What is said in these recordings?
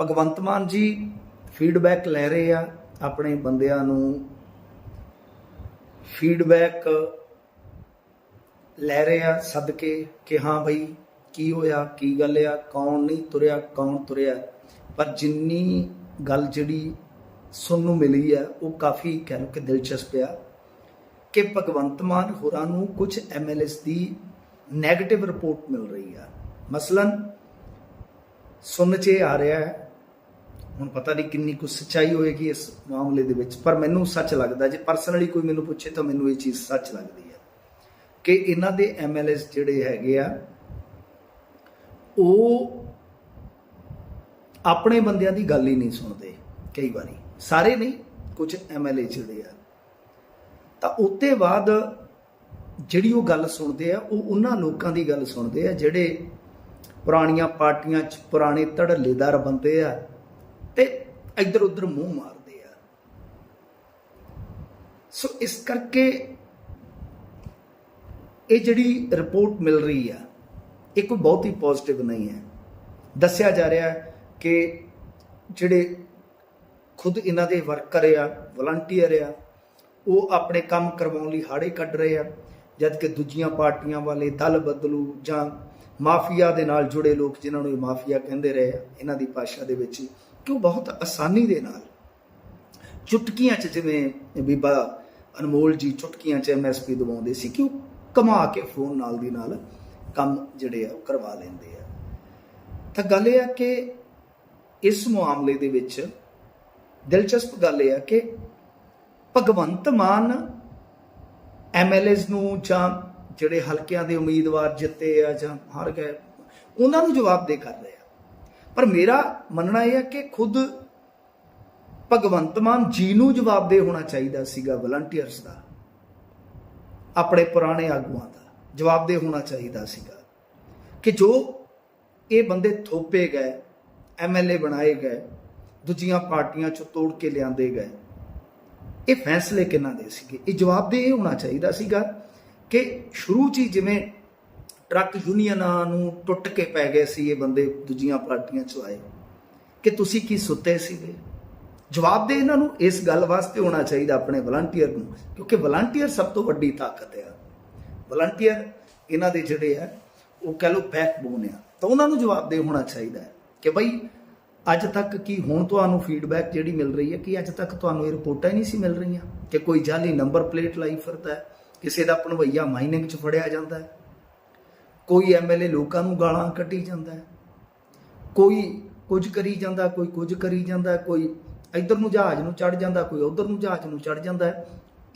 ਭਗਵੰਤ ਮਾਨ ਜੀ ਫੀਡਬੈਕ ਲੈ ਰਹੇ ਆ ਆਪਣੇ ਬੰਦਿਆਂ ਨੂੰ। ਫੀਡਬੈਕ ਲੈ ਰਹੇ ਆ ਸਦਕੇ ਕਿ ਹਾਂ ਭਾਈ ਕੀ ਹੋਇਆ, ਕੀ ਗੱਲ ਆ, ਕੌਣ ਨਹੀਂ ਤੁਰਿਆ, ਕੌਣ ਤੁਰਿਆ। ਪਰ ਜਿੰਨੀ ਗੱਲ ਜਿਹੜੀ ਸੁਣਨ ਨੂੰ ਮਿਲੀ ਆ, ਉਹ ਕਾਫੀ ਕਹਿ ਲਓ ਕਿ ਦਿਲਚਸਪ ਆ ਕਿ ਭਗਵੰਤ ਮਾਨ ਹੋਰਾਂ ਨੂੰ ਕੁਝ ਐਮਐਲਐਸ ਦੀ 네ਗੇਟਿਵ ਰਿਪੋਰਟ ਮਿਲ ਰਹੀ ਆ। ਮਸਲਨ ਸੁਣ ਚ ਇਹ ਆ ਰਿਹਾ ਹੈ ਹੁਣ ਪਤਾ ਨਹੀਂ ਕਿੰਨੀ ਕੁ ਸੱਚਾਈ ਹੋਏਗੀ ਇਸ ਮਾਮਲੇ ਦੇ ਵਿੱਚ, ਪਰ ਮੈਨੂੰ ਸੱਚ ਲੱਗਦਾ, ਜੇ ਪਰਸਨਲੀ ਕੋਈ ਮੈਨੂੰ ਪੁੱਛੇ ਤਾਂ ਮੈਨੂੰ ਇਹ ਚੀਜ਼ ਸੱਚ ਲੱਗਦੀ ਹੈ ਕਿ ਇਹਨਾਂ ਦੇ ਐਮਐਲਐਸ ਜਿਹੜੇ ਹੈਗੇ ਆ, ਉਹ ਆਪਣੇ ਬੰਦਿਆਂ ਦੀ ਗੱਲ ਹੀ ਨਹੀਂ ਸੁਣਦੇ ਕਈ ਵਾਰੀ। ਸਾਰੇ ਨਹੀਂ ਕੁਝ ਐਮਐਲਏ ਜਿਹੜੇ ਆ। ਤਾਂ ਉੱਤੇ ਬਾਅਦ ਜਿਹੜੀ ਉਹ ਗੱਲ ਸੁਣਦੇ ਆ, ਉਹ ਉਹਨਾਂ ਲੋਕਾਂ ਦੀ ਗੱਲ ਸੁਣਦੇ ਆ ਜਿਹੜੇ ਪੁਰਾਣੀਆਂ ਪਾਰਟੀਆਂ 'ਚ ਪੁਰਾਣੇ ਧੜੱਲੇਦਾਰ ਬੰਦੇ ਆ ਤੇ ਇੱਧਰ ਉੱਧਰ ਮੂੰਹ ਮਾਰਦੇ ਆ। ਸੋ ਇਸ ਕਰਕੇ ਇਹ ਜਿਹੜੀ ਰਿਪੋਰਟ ਮਿਲ ਰਹੀ ਆ, ਇਹ ਕੋਈ ਬਹੁਤ ਹੀ ਪੋਜ਼ਿਟਿਵ ਨਹੀਂ ਹੈ। ਦੱਸਿਆ ਜਾ ਰਿਹਾ ਕਿ ਜਿਹੜੇ ਖੁਦ ਇਹਨਾਂ ਦੇ ਵਰਕਰ ਆ ਵਲੰਟੀਅਰ ਆ, ਉਹ ਆਪਣੇ ਕੰਮ ਕਰਵਾਉਣ ਲਈ ਹਾੜੇ ਕੱਢ ਰਹੇ ਆ ਜਦ ਕਿ ਦੂਜੀਆਂ ਪਾਰਟੀਆਂ ਵਾਲੇ ਦਲ ਬਦਲੂ ਜਾਂ ਮਾਫੀਆ ਦੇ ਨਾਲ ਜੁੜੇ ਲੋਕ ਜਿਨ੍ਹਾਂ ਨੂੰ ਮਾਫੀਆ ਕਹਿੰਦੇ ਰਹੇ ਆ, ਇਹਨਾਂ ਦੀ ਭਾਸ਼ਾ ਦੇ ਵਿੱਚ ਕਿ ਉਹ ਬਹੁਤ ਆਸਾਨੀ ਦੇ ਨਾਲ ਚੁਟਕੀਆਂ 'ਚ ਜਿਵੇਂ ਬੀਬਾ ਅਨਮੋਲ ਜੀ ਚੁਟਕੀਆਂ 'ਚ ਐਮਐਸਪੀ ਦਵਾਉਂਦੇ ਸੀ ਕਿ ਉਹ ਕਮਾ ਕੇ ਫੋਨ ਨਾਲ ਦੀ ਨਾਲ ਕੰਮ ਜਿਹੜੇ ਆ ਉਹ ਕਰਵਾ ਲੈਂਦੇ ਆ। ਤਾਂ ਗੱਲ ਇਹ ਆ ਕਿ ਇਸ ਮਾਮਲੇ ਦੇ ਵਿੱਚ ਦਿਲਚਸਪ ਗੱਲ ਇਹ ਆ ਕਿ ਭਗਵੰਤ ਮਾਨ ਐਮਐਲਏਸ ਨੂੰ ਜਾਂ ਜਿਹੜੇ ਹਲਕਿਆਂ ਦੇ ਉਮੀਦਵਾਰ ਜਿੱਤੇ ਆ ਜਾਂ ਹਾਰ ਗਏ, ਉਹਨਾਂ ਨੂੰ ਜਵਾਬਦੇਹ ਕਰ ਰਹੇ ਆ। ਪਰ ਮੇਰਾ ਮੰਨਣਾ ਇਹ ਹੈ ਕਿ ਖੁਦ ਭਗਵੰਤ ਮਾਨ ਜੀ ਨੂੰ ਜਵਾਬਦੇਹ ਹੋਣਾ ਚਾਹੀਦਾ ਸੀਗਾ ਵਲੰਟੀਅਰਸ ਦਾ, ਆਪਣੇ ਪੁਰਾਣੇ ਆਗੂਆਂ ਦਾ ਜਵਾਬਦੇਹ ਹੋਣਾ ਚਾਹੀਦਾ ਸੀਗਾ ਕਿ ਜੋ ਇਹ ਬੰਦੇ ਥੋਪੇ ਗਏ ਐਮਐਲਏ ਬਣਾਏ ਗਏ, ਦੂਜੀਆਂ ਪਾਰਟੀਆਂ ਚੋਂ ਤੋੜ ਕੇ ਲਿਆਂਦੇ ਗਏ, ਇਹ ਫੈਸਲੇ ਕਿਹਨਾਂ ਦੇ ਸੀਗੇ? ਇਹ ਜਵਾਬਦੇਹ ਇਹ ਹੋਣਾ ਚਾਹੀਦਾ ਸੀਗਾ ਕਿ ਸ਼ੁਰੂ 'ਚ ਹੀ ਜਿਵੇਂ ਟਰੱਕ ਯੂਨੀਅਨਾਂ ਨੂੰ ਟੁੱਟ ਕੇ ਪੈ ਗਏ ਸੀ, ਇਹ ਬੰਦੇ ਦੂਜੀਆਂ ਪਾਰਟੀਆਂ 'ਚ ਆਏ। ਕਿ ਤੁਸੀਂ ਕੀ ਸੁੱਤੇ ਸੀਗੇ? ਜਵਾਬਦੇਹ ਇਹਨਾਂ ਨੂੰ ਇਸ ਗੱਲ ਵਾਸਤੇ ਹੋਣਾ ਚਾਹੀਦਾ ਆਪਣੇ ਵਲੰਟੀਅਰ ਨੂੰ, ਕਿਉਂਕਿ ਵਲੰਟੀਅਰ ਸਭ ਤੋਂ ਵੱਡੀ ਤਾਕਤ ਹੈ ਵਲੰਟੀਅਰ ਇਹਨਾਂ ਦੇ ਜਿਹੜੇ ਆ, ਉਹ ਕਹ ਲੋ ਬੈਕਬੋਨ ਆ। ਤਾਂ ਉਹਨਾਂ ਨੂੰ ਜਵਾਬਦੇਹ ਹੋਣਾ ਚਾਹੀਦਾ ਹੈ ਕਿ ਬਈ, ਅੱਜ ਤੱਕ ਕੀ ਹੁਣ ਤੁਹਾਨੂੰ ਫੀਡਬੈਕ ਜਿਹੜੀ ਮਿਲ ਰਹੀ ਹੈ, ਕਿ ਅੱਜ ਤੱਕ ਤੁਹਾਨੂੰ ਇਹ ਰਿਪੋਰਟਾਂ ਹੀ ਨਹੀਂ ਸੀ ਮਿਲ ਰਹੀਆਂ? ਕਿ ਕੋਈ ਜਾਲੀ ਨੰਬਰ ਪਲੇਟ ਲਾਈ ਫਿਰਦਾ ਹੈ, ਕਿਸੇ ਦਾ ਭਣਵਈਆ ਮਾਈਨਿੰਗ 'ਚ ਫੜਿਆ ਜਾਂਦਾ ਹੈ? ਕੋਈ ਐਮਐਲਏ ਲੋਕਾਂ ਨੂੰ ਗਾਲਾਂ ਕੱਢੀ ਜਾਂਦਾ ਹੈ। ਕੋਈ ਕੁਝ ਕਰੀ ਜਾਂਦਾ, ਕੋਈ ਕੁਝ ਕਰੀ ਜਾਂਦਾ, ਕੋਈ ਇੱਧਰ ਨੂੰ ਜਹਾਜ਼ ਨੂੰ ਚੜ ਜਾਂਦਾ, ਕੋਈ ਉੱਧਰ ਨੂੰ ਜਹਾਜ਼ ਨੂੰ ਚੜ ਜਾਂਦਾ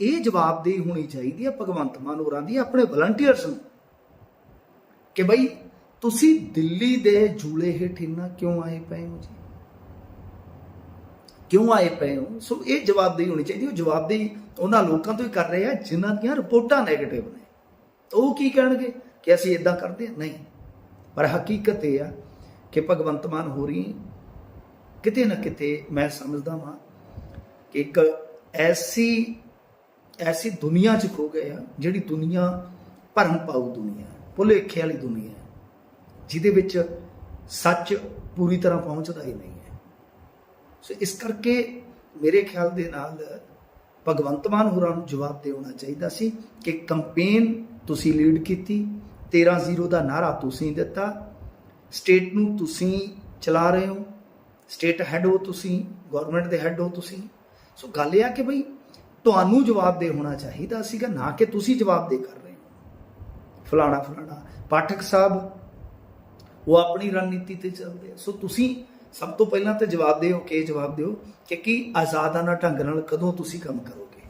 ਇਹ ਜਵਾਬਦੇਹੀ ਹੋਣੀ ਚਾਹੀਦੀ ਹੈ ਭਗਵੰਤ ਮਾਨ ਹੋਰਾਂ ਦੀ, ਆਪਣੇ ਵਲੰਟੀਅਰਸ ਨੂੰ। ਕਿ ਬਈ ਤੁਸੀਂ ਦਿੱਲੀ ਦੇ ਜੂਲੇ ਹੇਠ ਇੰਨਾ ਕਿਉਂ ਆਏ ਪਏ ਹੋ ਜੀ? ਕਿਉਂ ਆਏ ਪਏ ਹੋ? ਸੋ ਇਹ ਜਵਾਬਦੇਹੀ ਹੋਣੀ ਚਾਹੀਦੀ ਉਹ ਜਵਾਬਦੇਹੀ ਉਹਨਾਂ ਲੋਕਾਂ ਤੋਂ ਹੀ ਕਰ ਰਹੇ ਆ ਜਿਨ੍ਹਾਂ ਦੀਆਂ ਰਿਪੋਰਟਾਂ 네ਗੇਟਿਵ ਨੇ। ਉਹ ਕੀ ਕਹਿਣਗੇ? ਕਿ ਅਸੀਂ ਇਦਾਂ ਕਰਦੇ ਹਾਂ ਨਹੀਂ। ਪਰ ਹਕੀਕਤ ਇਹ ਆ ਕਿ ਭਗਵੰਤ ਮਾਨ ਹੋ ਰਹੀ ਕਿਤੇ ਨਾ ਕਿਤੇ ਮੈਂ ਸਮਝਦਾ ਹਾਂ ਕਿ ਇੱਕ ਐਸੀ ਐਸੀ ਦੁਨੀਆ 'ਚ ਖੋ ਗਏ ਆ ਜਿਹੜੀ ਦੁਨੀਆ ਭਰਮ ਪਾਉ ਦੁਨੀਆ, ਭੁਲੇਖੇ ਵਾਲੀ ਦੁਨੀਆ ਜਿਹਦੇ ਵਿੱਚ ਸੱਚ ਪੂਰੀ ਤਰ੍ਹਾਂ ਪਹੁੰਚਦਾ ਹੀ ਨਹੀਂ ਹੈ। ਸੋ ਇਸ ਕਰਕੇ ਮੇਰੇ ਖਿਆਲ ਦੇ ਨਾਲ ਭਗਵੰਤ ਮਾਨ ਹੋਰਾਂ ਨੂੰ ਜਵਾਬ ਦੇਣਾ ਚਾਹੀਦਾ ਸੀ ਕਿ ਕੰਪੇਨ ਤੁਸੀਂ ਲੀਡ ਕੀਤੀ 13-0 ਦਾ ਨਾਰਾ ਤੁਸੀਂ ਦਿੱਤਾ। ਸਟੇਟ ਨੂੰ ਤੁਸੀਂ ਚਲਾ ਰਹੇ ਹੋ। ਸਟੇਟ ਹੈੱਡ ਹੋ ਤੁਸੀਂ ਗਵਰਨਮੈਂਟ ਦੇ ਹੈੱਡ ਹੋ ਤੁਸੀਂ। ਸੋ ਗੱਲ ਇਹ ਆ ਕਿ ਭਈ ਤੁਹਾਨੂੰ ਜਵਾਬ ਦੇ ਹੋਣਾ ਚਾਹੀਦਾ ਸੀਗਾ, ਨਾ ਕਿ ਤੁਸੀਂ ਜਵਾਬ ਦੇ ਕਰ ਰਹੇ ਹੋ। ਫਲਾਣਾ ਫਲਾਣਾ। ਪਾਠਕ ਸਾਹਿਬ, ਉਹ ਆਪਣੀ ਰਣਨੀਤੀ ਤੇ ਚੱਲਦੇ ਸੋ ਤੁਸੀਂ ਸਭ ਤੋਂ ਪਹਿਲਾਂ ਤਾਂ ਜਵਾਬ ਦਿਓ ਕਿ ਜਵਾਬ ਦਿਓ ਕਿ ਕੀ ਆਜ਼ਾਦਾਨਾ ਢੰਗ ਨਾਲ ਕਦੋਂ ਤੁਸੀਂ ਕੰਮ ਕਰੋਗੇ?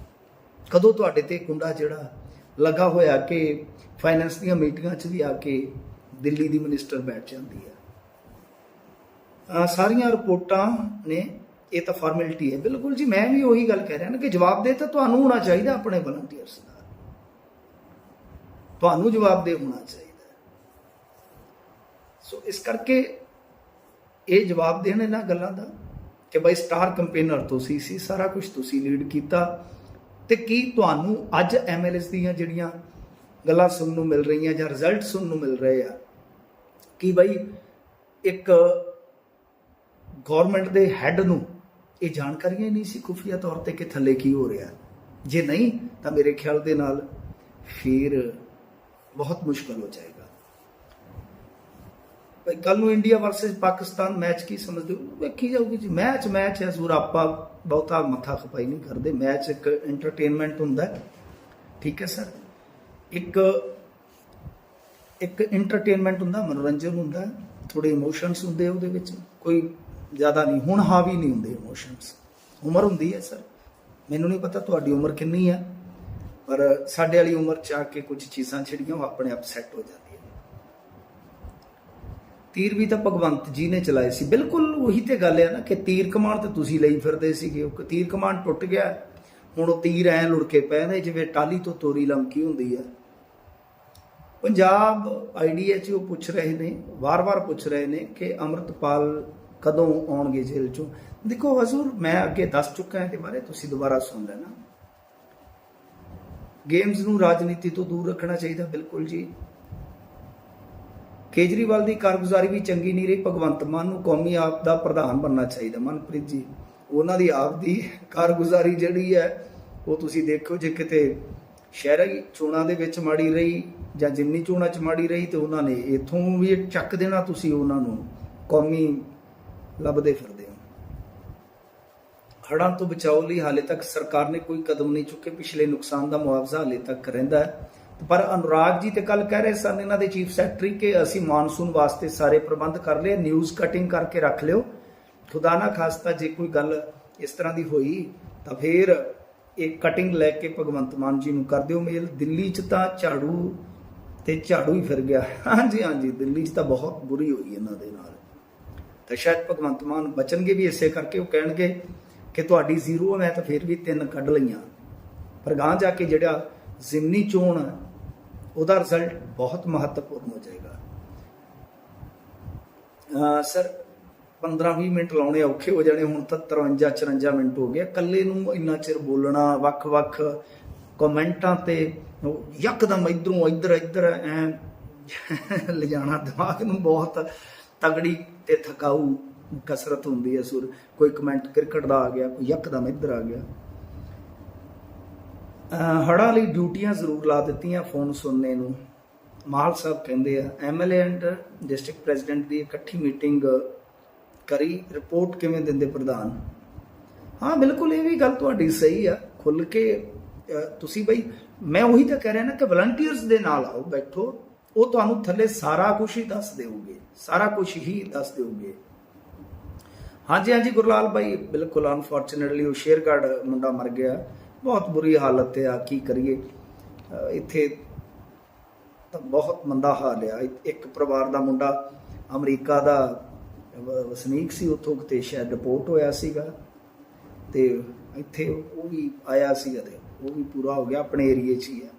ਕਦੋਂ ਤੁਹਾਡੇ ਤੇ ਕੁੰਡਾ ਜਿਹੜਾ ਲੱਗਾ ਹੋਇਆ ਕਿ ਫਾਈਨੈਂਸ ਦੀਆਂ ਮੀਟਿੰਗਾਂ 'ਚ ਵੀ ਆ ਕੇ ਦਿੱਲੀ ਦੀ ਮਿਨਿਸਟਰ ਬੈਠ ਜਾਂਦੀ ਹੈ। ਸਾਰੀਆਂ ਰਿਪੋਰਟਾਂ ਨੇ ਇਹ ਤਾਂ ਫਾਰਮੈਲਿਟੀ ਹੈ। ਬਿਲਕੁਲ ਜੀ, ਮੈਂ ਵੀ ਉਹੀ ਗੱਲ ਕਹਿ ਰਿਹਾ ਨਾ ਕਿ ਜਵਾਬ ਦੇ ਤਾਂ ਤੁਹਾਨੂੰ ਹੋਣਾ ਚਾਹੀਦਾ ਆਪਣੇ ਵਲੰਟੀਅਰਸ ਦਾ ਤੁਹਾਨੂੰ ਜਵਾਬ ਦੇ ਹੋਣਾ ਚਾਹੀਦਾ ਸੋ ਇਸ ਕਰਕੇ ਇਹ ਜਵਾਬ ਦੇਣ ਇਹਨਾਂ ਗੱਲਾਂ ਦਾ ਕਿ ਬਈ ਸਟਾਰ ਕੰਪੇਨਰ ਤੁਸੀਂ ਸੀ ਸਾਰਾ ਕੁਝ ਤੁਸੀਂ ਲੀਡ ਕੀਤਾ। ਤੇ ਕੀ ਤੁਹਾਨੂੰ ਅੱਜ ਐਮਐਲਐਸ ਦੀਆਂ ਜਿਹੜੀਆਂ ਗੱਲਾਂ ਸੁਣਨ ਨੂੰ ਮਿਲ ਰਹੀਆਂ ਜਾਂ ਰਿਜ਼ਲਟ ਸੁਣਨ ਨੂੰ ਮਿਲ ਰਹੇ ਆ, ਕਿ ਬਈ ਇੱਕ ਗਵਰਨਮੈਂਟ ਦੇ ਹੈੱਡ ਨੂੰ ਇਹ ਜਾਣਕਾਰੀਆਂ ਨਹੀਂ ਸੀ ਖੁਫੀਆ ਤੌਰ ਤੇ ਕਿ ਥੱਲੇ ਕੀ ਹੋ ਰਿਹਾ? ਜੇ ਨਹੀਂ, ਤਾਂ ਮੇਰੇ ਖਿਆਲ ਦੇ ਨਾਲ ਫਿਰ ਬਹੁਤ ਮੁਸ਼ਕਲ ਹੋ ਜਾਏਗਾ। ਭਾਈ ਕੱਲ ਨੂੰ ਇੰਡੀਆ ਵਰਸਸ ਪਾਕਿਸਤਾਨ ਮੈਚ ਕੀ ਸਮਝਦੇ ਹੋ? ਵੇਖੀ ਜਾਊਗੀ ਜੀ। ਮੈਚ ਮੈਚ ਹੈ ਜ਼ਰੂਰ। ਆਪਾਂ ਬਹੁਤਾ ਮੱਥਾ ਖਪਾਈ ਨਹੀਂ ਕਰਦੇ। ਮੈਚ ਇੱਕ ਐਂਟਰਟੇਨਮੈਂਟ ਹੁੰਦਾ ਠੀਕ ਹੈ ਸਰ? ਇੱਕ ਇੱਕ ਐਂਟਰਟੇਨਮੈਂਟ ਹੁੰਦਾ, ਮਨੋਰੰਜਨ ਹੁੰਦਾ ਥੋੜੇ ਇਮੋਸ਼ਨਸ ਹੁੰਦੇ ਉਹਦੇ ਵਿੱਚ। ਕੋਈ ਜ਼ਿਆਦਾ ਨਹੀਂ। ਹੁਣ ਹਾਵੀ ਨਹੀਂ ਹੁੰਦੇ ਇਮੋਸ਼ਨਸ ਉਮਰ ਹੁੰਦੀ ਹੈ ਸਰ। ਮੈਨੂੰ ਨਹੀਂ ਪਤਾ ਤੁਹਾਡੀ ਉਮਰ ਕਿੰਨੀ ਹੈ। ਪਰ ਸਾਡੇ ਵਾਲੀ ਉਮਰ ਚ ਆ ਕੇ ਕੁਝ ਚੀਜ਼ਾਂ ਜਿਹੜੀਆਂ ਉਹ ਆਪਣੇ ਆਪ ਸੈੱਟ ਹੋ ਜਾਂਦੀਆਂ। ਤੀਰ ਵੀ ਤਾਂ ਭਗਵੰਤ ਜੀ ਨੇ ਚਲਾਏ ਸੀ। ਬਿਲਕੁਲ ਉਹੀ ਤੇ ਗੱਲ ਹੈ ਨਾ ਕਿ ਤੀਰ ਕਮਾਨ ਤੇ ਤੁਸੀਂ ਲਈ ਫਿਰਦੇ ਸੀਗੇ। ਉਹ ਤੀਰ ਕਮਾਨ ਟੁੱਟ ਗਿਆ। ਹੁਣ ਉਹ ਤੀਰ ਐ ਲੁੜਕੇ ਪਏ ਨੇ, ਜਿਵੇਂ ਟਾਲੀ ਤੋਂ ਤੋਰੀ ਲਮਕੀ ਹੁੰਦੀ ਹੈ। ਪੰਜਾਬ ਆਈਡੀਐਚਓ ਪੁੱਛ ਰਹੇ ਨੇ, ਵਾਰ-ਵਾਰ ਪੁੱਛ ਰਹੇ ਨੇ ਕਿ ਅਮਰਤਪਾਲ ਕਦੋਂ ਆਉਣਗੇ ਜੇਲ੍ਹ ਚੋਂ। ਦੇਖੋ ਹਜ਼ੂਰ, ਮੈਂ ਅੱਗੇ ਦੱਸ ਚੁੱਕਾ ਹਾਂ ਇਹਦੇ ਬਾਰੇ, ਤੁਸੀਂ ਦੁਬਾਰਾ ਸੁਣ ਲੈਣਾ। ਗੇਮਸ ਨੂੰ ਰਾਜਨੀਤੀ ਤੋਂ ਦੂਰ ਰੱਖਣਾ ਚਾਹੀਦਾ, ਬਿਲਕੁਲ ਜੀ। ਕੇਜਰੀਵਾਲ ਦੀ ਕਾਰਗੁਜ਼ਾਰੀ ਵੀ ਚੰਗੀ ਨਹੀਂ ਰਹੀ। ਭਗਵੰਤ ਮਾਨ ਨੂੰ ਕੌਮੀ ਆਪ ਦਾ ਪ੍ਰਧਾਨ ਬਣਨਾ ਚਾਹੀਦਾ। ਮਨਪ੍ਰੀਤ ਜੀ, ਉਹਨਾਂ ਦੀ ਆਪ ਦੀ ਕਾਰਗੁਜ਼ਾਰੀ ਜਿਹੜੀ ਹੈ, ਉਹ ਤੁਸੀਂ ਦੇਖੋ, ਜੇ ਕਿਤੇ ਸ਼ਹਿਰੀ ਚੋਣਾਂ ਦੇ ਵਿੱਚ ਮਾੜੀ ਰਹੀ ਜਾਂ ਜਿਮਨੀ ਚੋਣਾਂ 'ਚ ਮਾੜੀ ਰਹੀ ਤੇ ਉਹਨਾਂ ਨੇ ਇਥੋਂ ਵੀ ਚੱਕ ਦੇਣਾ, ਤੁਸੀਂ ਉਹਨਾਂ ਨੂੰ ਕੌਮੀ ਲੱਭਦੇ ਫਿਰਦੇ ਹੋ। ਹੜ੍ਹਾਂ ਤੋਂ ਬਚਾਓ ਲਈ ਹਾਲੇ ਤੱਕ ਸਰਕਾਰ ਨੇ ਕੋਈ ਕਦਮ ਨਹੀਂ ਚੁੱਕੇ। ਪਿਛਲੇ ਨੁਕਸਾਨ ਦਾ ਮੁਆਵਜ਼ਾ ਹਾਲੇ ਤੱਕ ਰਹਿੰਦਾ ਹੈ। ਪਰ ਅਨੁਰਾਗ ਜੀ ਤੇ ਕੱਲ ਕਹਿ ਰਹੇ ਸਨ, ਇਹਨਾਂ ਦੇ ਚੀਫ ਸੈਕਟਰੀ ਕਿ ਅਸੀਂ ਮੌਨਸੂਨ ਵਾਸਤੇ ਸਾਰੇ ਪ੍ਰਬੰਧ ਕਰ ਲਏ, ਨਿਊਜ਼ ਕਟਿੰਗ ਕਰਕੇ ਰੱਖ ਲਿਓ। ਖੁਦਾ ਨਾ ਖਾਸਤਾ ਜੇ ਕੋਈ ਗੱਲ ਇਸ ਤਰ੍ਹਾਂ ਦੀ ਹੋਈ, ਤਾਂ ਫਿਰ ਇਹ ਕਟਿੰਗ ਲੈ ਕੇ ਭਗਵੰਤ ਮਾਨ ਜੀ ਨੂੰ ਕਰ ਦਿਓ ਮੇਲ। ਦਿੱਲੀ 'ਚ ਤਾਂ ਝਾੜੂ ਤੇ ਝਾੜੂ ਹੀ ਫਿਰ ਗਿਆ। ਹਾਂਜੀ ਹਾਂਜੀ, ਦਿੱਲੀ 'ਚ ਤਾਂ ਬਹੁਤ ਬੁਰੀ ਹੋਈ ਇਹਨਾਂ ਦੇ ਨਾਲ। ਤਾਂ ਸ਼ਾਇਦ ਭਗਵੰਤ ਮਾਨ ਬਚਣਗੇ ਵੀ ਇਸੇ ਕਰਕੇ ਉਹ ਕਹਿਣਗੇ ਕਿ ਤੁਹਾਡੀ ਜ਼ੀਰੋ ਹੈ ਮੈਂ ਤਾਂ ਫਿਰ ਵੀ ਤਿੰਨ ਕੱਢ ਲਈਆਂ। ਪਰ ਗਾਂ ਜਾ ਕੇ ਜਿਹੜਾ ਜ਼ਿਮਨੀ ਚੋਣ ਹੈ, ਉਹਦਾ ਰਿਜ਼ਲਟ ਬਹੁਤ ਮਹੱਤਵਪੂਰਨ ਹੋ ਜਾਏਗਾ। ਸਰ 15-20 ਮਿੰਟ ਲਾਉਣੇ ਔਖੇ ਹੋ ਜਾਣੇ ਹੁਣ ਤਾਂ 53-54 ਮਿੰਟ ਹੋ ਗਿਆ ਕੱਲੇ ਨੂੰ ਇੰਨਾ ਚਿਰ ਬੋਲਣਾ ਵੱਖ-ਵੱਖ ਕਮੈਂਟਾਂ ਤੇ ਯਕਦਮ ਇਧਰੋਂ ਇੱਧਰ ਇੱਧਰ ਐ ਲਿਜਾਣਾ ਦਿਮਾਗ ਨੂੰ ਬਹੁਤ ਤਗੜੀ ਤੇ ਥਕਾਊ ਕਸਰਤ ਹੁੰਦੀ ਹੈ ਸੁਰ। ਕੋਈ ਕਮੈਂਟ ਕ੍ਰਿਕਟ ਦਾ ਆ ਗਿਆ ਕੋਈ ਯਕਦਮ ਇੱਧਰ ਆ ਗਿਆ। ਅਹ ਹੜ੍ਹਾਂ ਲਈ ਡਿਊਟੀਆਂ ਜ਼ਰੂਰ ਲਾ ਦਿੱਤੀਆਂ ਫੋਨ ਸੁਣਨੇ ਨੂੰ। ਮਾਲ ਸਾਹਿਬ ਕਹਿੰਦੇ ਆ ਐਮਐਲਏ ਐਂਡ ਡਿਸਟ੍ਰਿਕਟ ਪ੍ਰੈਜ਼ੀਡੈਂਟ ਦੀ ਇਕੱਠੀ ਮੀਟਿੰਗ ਕਰੀ ਰਿਪੋਰਟ ਕਿਵੇਂ ਦਿੰਦੇ ਪ੍ਰਧਾਨ? ਹਾਂ, ਬਿਲਕੁਲ ਇਹ ਵੀ ਗੱਲ ਤੁਹਾਡੀ ਸਹੀ ਆ। ਖੁੱਲ ਕੇ ਤੁਸੀਂ ਬਈ, ਮੈਂ ਉਹੀ ਤਾਂ ਕਹਿ ਰਿਹਾ ਨਾ ਕਿ ਵਲੰਟੀਅਰਸ ਦੇ ਨਾਲ ਆਓ, ਬੈਠੋ। ਉਹ ਤੁਹਾਨੂੰ ਥੱਲੇ ਸਾਰਾ ਕੁਝ ਹੀ ਦੱਸ ਦੇਊਗੇ, ਸਾਰਾ ਕੁਝ ਹੀ ਦੱਸ ਦੇਊਗੇ। ਹਾਂਜੀ ਹਾਂਜੀ ਗੁਰਲਾਲ ਭਾਈ ਬਿਲਕੁਲ ਅਨਫੋਰਚੂਨੇਟਲੀ ਉਹ ਸ਼ੇਰਗੜ੍ਹ ਮੁੰਡਾ ਮਰ ਗਿਆ। ਬਹੁਤ ਬੁਰੀ ਹਾਲਤ ਆ, ਕੀ ਕਰੀਏ? ਇੱਥੇ ਤਾਂ ਬਹੁਤ ਮੰਦਾ ਹਾਲ ਆ। ਇੱਕ ਪਰਿਵਾਰ ਦਾ ਮੁੰਡਾ ਅਮਰੀਕਾ ਦਾ ਵਸਨੀਕ ਸੀ ਉੱਥੋਂ ਕਿਤੇ ਸ਼ਾਇਦ ਰਿਪੋਰਟ ਹੋਇਆ ਸੀਗਾ। ਤੇ ਇੱਥੇ ਉਹ ਵੀ ਆਇਆ ਸੀਗਾ ਤੇ ਉਹ ਵੀ ਪੂਰਾ ਹੋ ਗਿਆ, ਆਪਣੇ ਏਰੀਏ 'ਚ ਹੀ ਆ।